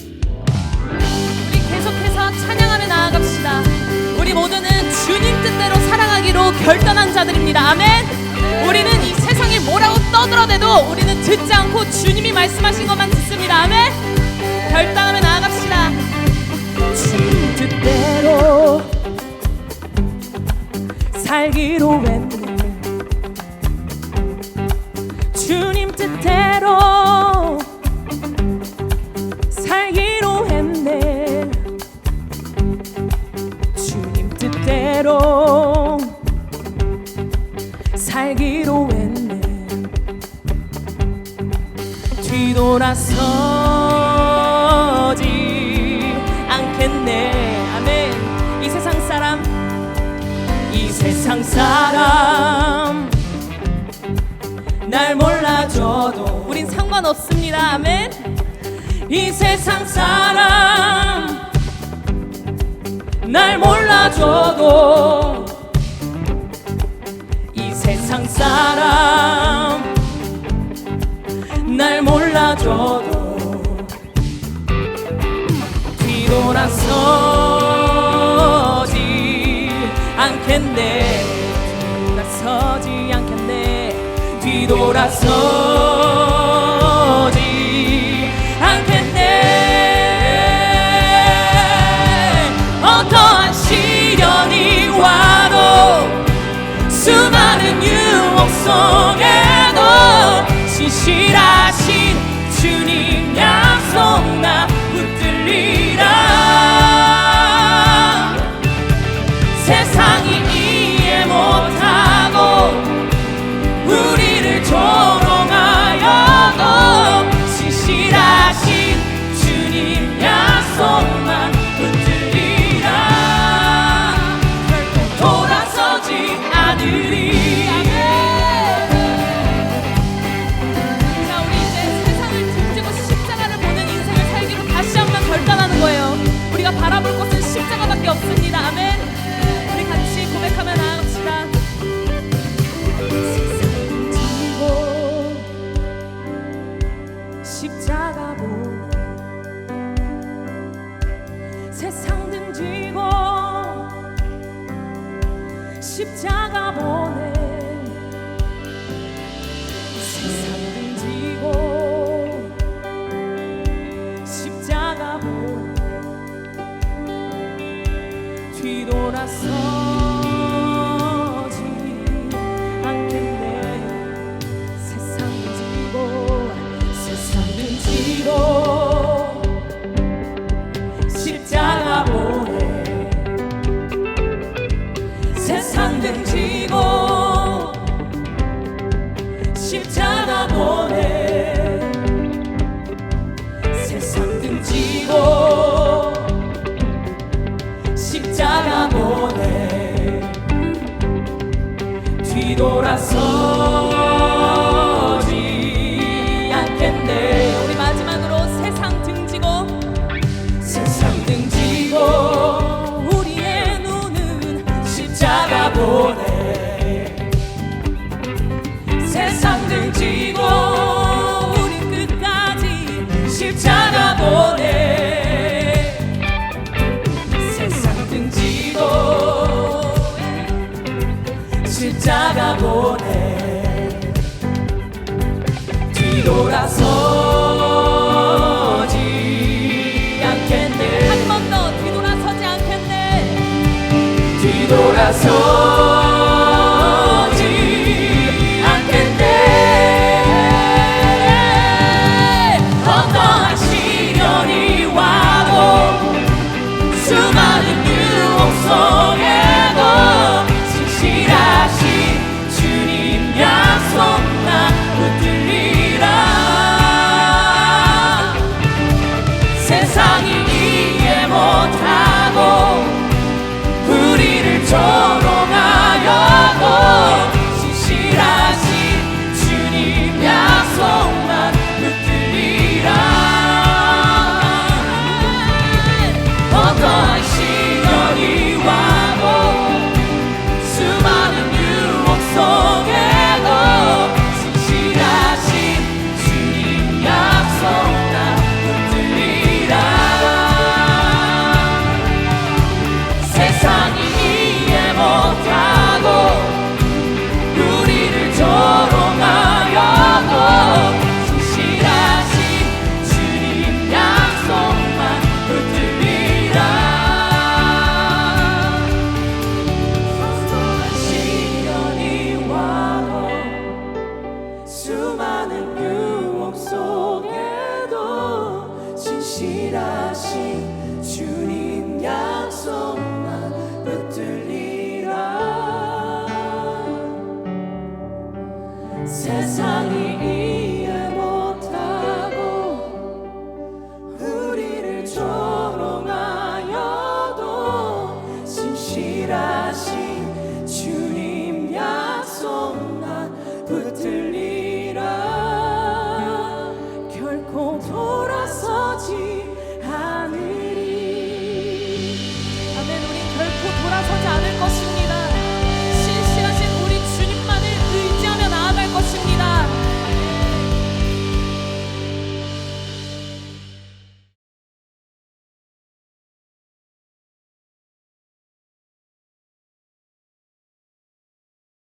우리 계속해서 찬양하며 나아갑시다. 우리 모두는 주님 뜻대로 살아가기로 결단한 자들입니다. 아멘. 우리는 이 세상이 뭐라고 떠들어대도 우리는 듣지 않고 주님이 말씀하신 것만 듣습니다. 아멘. 결단하며 나아갑시다. 주님 뜻대로 살기로 했 뜻대로 살기로 했네. 뒤돌아서지 않겠네. 아멘. 이 세상 사람 이 세상 사람. 날 몰라줘도 우린 상관없습니다. 아멘. 이 세상 사람 날 몰라줘도 이 세상 사람 날 몰라줘도 뒤돌아서지 않겠네. 뒤돌아서지 않겠네. 뒤돌아서 속에도 신실하신 주님 약속 나 십자가 보내. 세상 등지고 십자가 보내. 뒤돌아서 뒤돌아서지 않겠네. 우리 마지막으로 세상 등지고 세상 등지고 우리의 눈은 십자가 보내 돌아서지 않겠네. 어떠한 시련이 와도 수많은 유혹 속에도 신실하신 주님 약속 나 붙들리라. 세상이 이해 못하고 우리를 조